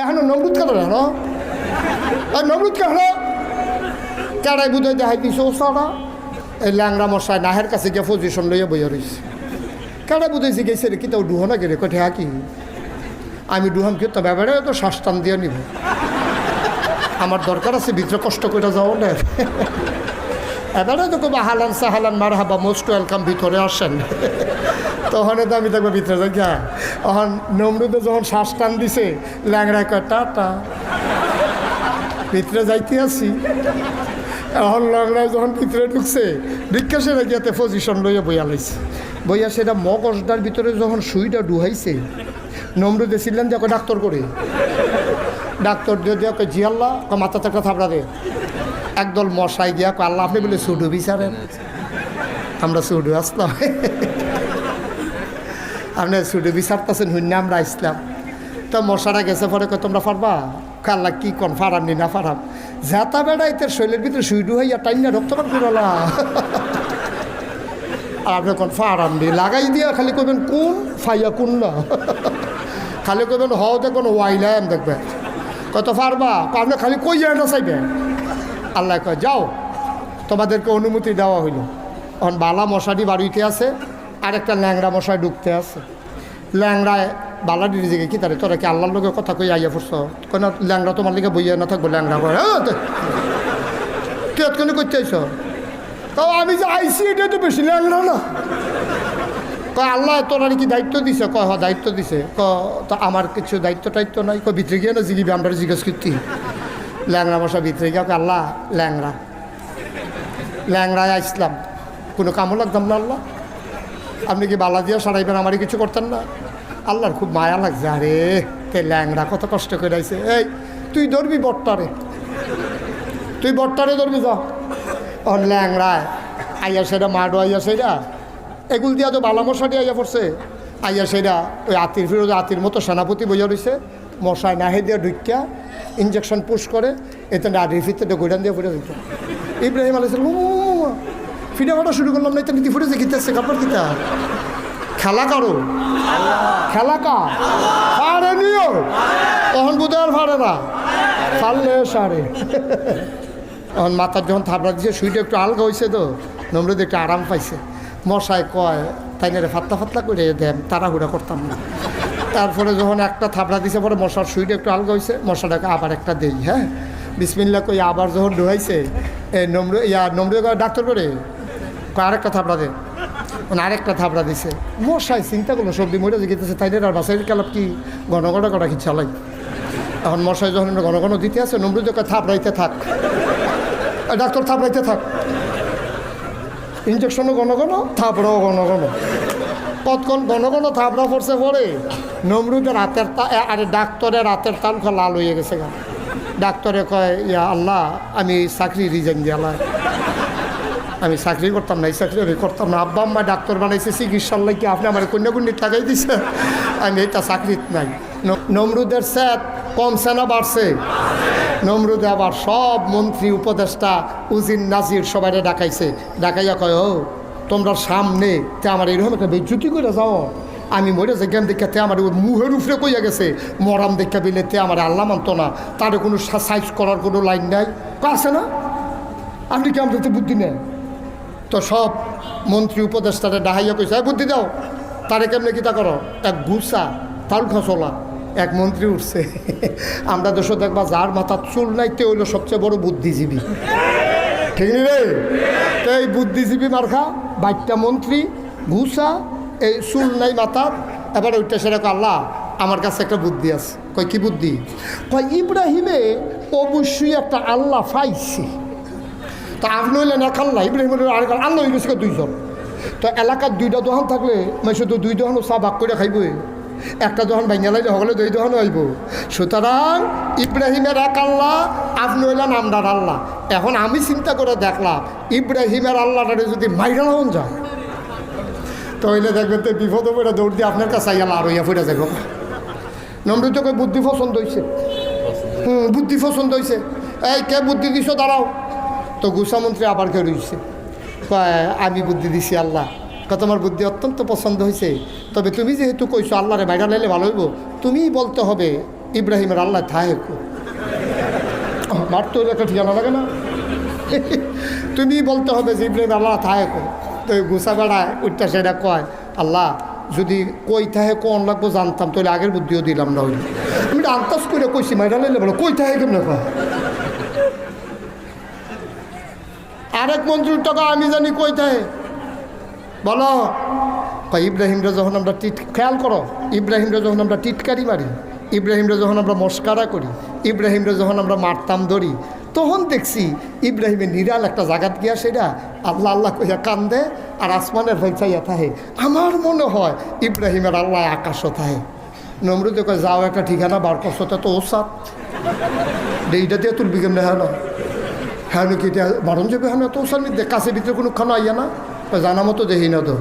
এখন নমরুদ কেন হলো আর নমরুদ কে হলো কেড়াই বুঝাই দেখাই দিছে, ও সারা। এই ল্যাংরা মশাই নাহের কাছে গিয়ে পজিশন লইয়া বইয়া রয়েছে কেড়াই বুঝাইছে, গেছে রে কি তাও ডুহো না গেলে কঠে কি? আমি ডুহাম কি তো ব্যাপারে তো শ্বাস টান দিয়ে নিব। আমার দরকার আছে, ভিতরে কষ্ট করে যাও না। এবারে তো খুব হালান সাহালান মার হাবা মোস্ট ওয়েলকাম ভিতরে আসেন। তখন তো আমি দেখব ভিতরে যাই গা তখন নমরুদে যখন শ্বাস টান দিছে ল্যাংড়া কয় টাটা ভিতরে যাইতে আসি এখন ল্যাংড়ায় যখন ভিতরে ঢুকছে বিজ্ঞাসের গিয়াতে পজিশন লইয়া বইয়া লাইছে। বইয়া সেটা মগজটার ভিতরে যখন সুইটা ডুহাইছে নমরুদে ছিলেন যে ডাক্তার করে। ডাক্তার দিয়ে দিয়ে ওকে জিয়াল্লা ওকে মাথা চাকরা থাপড়া দে। একদল মশাই গিয়া কয়, আল্লাহ আপনি বলে সুডু বিচারেন। আমরা সুডু আসলাম। আপনি সুডু বিচারতেছেন হুন্যা আমরা আসলাম। তো মশারা গেছে পরে তোমরা পারবা? কাল্লা কি কন, ফারাম নি না ফারাম। যাতা বেড়া এতে শৈলের ভিতরে সুইডু হইয়া টাইম না রক্তপাত করলা। আর আপনি কোন, ফারাম দি লাগাই দিয়া খালি কবেন কোন ফাইয়া কোন না? খালি কবেন হও দেখবেন ওয়াইলাম দেখবে। কত পারবা? আপনি খালি কই যায় না চাইবে? আল্লাহ কয়, যাও। তোমাদেরকে অনুমতি দেওয়া হইল। এখন বালা মশারি বাড়িতে আছে। আর একটা মশাই ঢুকতে আছে। ল্যাংড়ায় বালাডি দিকে কি তারে, তোরা কি আল্লাহর লোকের কথা কই আইয়া পড়ছ কেন ল্যাংড়া তোমার লিগে বইয়া না থাকব, ল্যাংড়া করে কে কেন করতে আইস তাও আমি যে আইসি এটা তো বেশি ল্যাংড়া না। কয়, আল্লাহ, তোরা কি দায়িত্ব দিছে? কয় হ দায়িত্ব দিছে। ক তো আমার কিছু দায়িত্ব টাইত্ব নাই। কয়, ভিতরে গিয়ে না জিগিবি, আমরা জিজ্ঞেস করতি। ল্যাংড়া মশা ভিতরে গিয়ে আল্লাহ, ল্যাংড়া। ল্যাংড়ায় আসলাম কোনো কামও লাগতাম না আল্লাহ। আপনি কি বালা দিয়ে সারাইবেন? আমারই কিছু করতেন না? আল্লাহর খুব মায়া লাগছে। আরে, তে ল্যাংড়া কত কষ্ট করে আইছে এই, তুই ধরবি বট্টারে? তুই বট্টারে ধরবি যা। ও ল্যাংড়ায়, আইয়া সেটা মাডো, আইয়া সেটা এগুল দিয়া তো বালা মশাটি আইয়া পড়ছে। আইয়া সেটা ওই আতির ফিরোজ, আতির মতো সেনাপতি বইয়া রয়েছে মশায় নাহে দিয়া ঢুকিয়া ইঞ্জেকশন পুশ করে, এতে নাড়ির ভিতরে গোডান দিয়ে পড়ে দিত ইব্রাহিম আলাইসাল ফিরে ফাটা শুরু করলাম না এটা নীতি ফুটেছে কিতেছে কাপড় কিতা খেলা করো। খেলা কা ফাড়ে নিও। তখন বুধ আর ফাড়ে না। ফাড়লে সারে। তখন মাথার যখন থাপড়া দিছে সুইটা একটু আলগা হয়েছে তো, নম্রদ একটু আরাম পাইছে। মশায় কয়, তাই না রে, ফাতলা ফাতলা করে দেন তাড়াহুড়া করতাম না। তারপরে যখন একটা থাপড়া দিছে, পরে মশার সুইটা একটু আলগা হয়েছে মশাটাকে আবার একটা দেই হ্যাঁ? বিসমিল্লা কই আবার যখন ডুহাইছে এ নম্র, ইয়া নম্র ডাক্তার করে? আরেকটা থাপড়া দে মানে আরেকটা থাপড়া দিছে। মশাই, চিন্তা করল সবজি মরে যে গেতেছে তাই আর বাসাইর কালাপ কি ঘন ঘন করা কি চালাই? এখন মশাই যখন ঘন ঘন দিতে আছে নম্র কয়, থাপড়াইতে থাক। ডাক্তার, থাপড়াইতে থাক। ইঞ্জেকশনও ঘন ঘন, থাপড়াও ঘন ঘন। কতক্ষণ ঘন ঘন থাপড়া পড়ছে পরে? নমরুদের রাতের তা আরে ডাক্তারের রাতের তাল লাল হয়ে গেছে গা। ডাক্তারে কয়, ইয়া আল্লাহ, আমি চাকরি রিজাইন দিয়ালাই আমি চাকরি করতাম না, এই চাকরি আমি করতাম না। আব্বা আম্মা ডাক্তার বানাইছে, চিকিৎসার লাগে আপনি আমার কন্যাকুণ্ডি টাকাই দিছে। আমি এটা চাকরিত নাই। নমরুদের স্যাত কমছে না বাড়ছে। নমরুদে আবার সব মন্ত্রী, উপদেষ্টা উজিন নাজির সবাই ডাকাইছে। ডাকাইয়া কয়, ও, তোমরা সামনে, তে আমার এরকম একটা বেজ্জুতি করে যাও। আমি মরে যে জ্ঞান দেখে তে আমার মুহের উপরে কইয়া গেছে। মরাম দেখা বিলে তে আমার আল্লাহ মানত না। তার কোনো সাইজ করার কোনো লাইন নাই। আছে না? আপনি কি আমাদের বুদ্ধি নেন? তো সব মন্ত্রী উপদেষ্টারে ডাহাইয়া কইছে, "এই বুদ্ধি দাও, তারে কেমনে কিতা করো? এক গুসা তাল খসলা, এক মন্ত্রী উঠছে। আমরা দেশ দেখবা, যার মাথা চুল নাই, তে হইল সবচেয়ে বড় বুদ্ধিজীবী। ঠিক নি রে? তো এই বুদ্ধিজীবী মার্খা বাইকটা মন্ত্রী ঘুষা এই চুল নাই মাথা এবার ওইটা সেরকম আল্লাহ, আমার কাছে একটা বুদ্ধি আছে। কয়, কি বুদ্ধি? কয়, ইব্রাহিমে অবশ্যই একটা আল্লাহ পাইছে। তা আপনি হইলেন এক আল্লাহ ইব্রাহিম হইলেন আরেক আল্লাহ হয়ে গেছে দুইজন। তো এলাকার দুইটা দোকান থাকলে মানে শুধু দুই দোকানও চা ভাগ করে খাইবই। একটা দোকান ভাঙিয়া লাইলে সকলে দুই দোকানও আইব। সুতরাং ইব্রাহিমের এক আল্লাহ আপনি হইলেন আমরার আল্লাহ। এখন আমি চিন্তা করে দেখলাম, ইব্রাহিমের আল্লাহটারে যদি মাইরা হন যায়, তাহলে দেখবেন তো বিপদ পড়ে দৌড় দিয়ে আপনার কাছে আইয়া আর হইয়া ফুটে যাব নমরুদ কই বুদ্ধি পছন্দ হয়েছে হুম, বুদ্ধি পছন্দ হয়েছে এই, কে বুদ্ধি দিছ, দাঁড়াও। তো গুসামন্ত্রী আবার কে রয়েছে আমি বুদ্ধি দিছি আল্লাহ। তোমার বুদ্ধি অত্যন্ত পছন্দ হয়েছে তবে তুমি যেহেতু কইছো আল্লাহরে বাইরে লাইলে ভালো হইব, তুমিই বলতে হবে ইব্রাহিমের আল্লাহ থাহে মার তো একটা ঠিকানা লাগে না। তুমি বলতে হবে যে ইব্রাহিম আল্লাহ থাহে তো গুসা বেড়ায় উঠটা সেটা কয়, আল্লাহ, যদি কই থাহে কোন লাগবো জানতাম, তাহলে আগের বুদ্ধিও দিলাম না হইলে। আমি আন্তাজ করে কইছি, মাইরা লাইলে বলো, কই থাহে কেমন কয় আরেক মন্ত্রীর টাকা আমি জানি কই থাহে বলো। ইব্রাহিমরা যখন আমরা টিট, খেয়াল করো, ইব্রাহিমরা যখন আমরা টিটকারি মারি, ইব্রাহিমরা যখন আমরা মস্কারা করি, ইব্রাহিমরা যখন আমরা মারতাম ধরি, তখন দেখছি ইব্রাহিমের নিরাল একটা জাগাত গিয়া সেটা আল্লাহ আল্লাহ কইয়া কান্দে আর আসমানের হইচাইয়া থাহে আমার মনে হয় ইব্রাহিমের আল্লাহ আকাশও থাহে নমরুদে কয়, যাও একটা ঠিকানা বার করছ, তা ওসাত এইটা দিয়ে তুলবি কেমনে না হ্যাঁ এটা বারণ যাবে হ্যাঁ তো ওসার মধ্যে কাছে ভিতরে কোনো খানা আইয়া না? জানা মতো দেখি না তো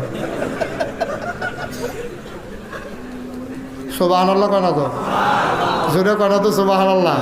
সোবাহান আল্লাহ কানা তো জোরে কানা তো সোবাহান আল্লাহ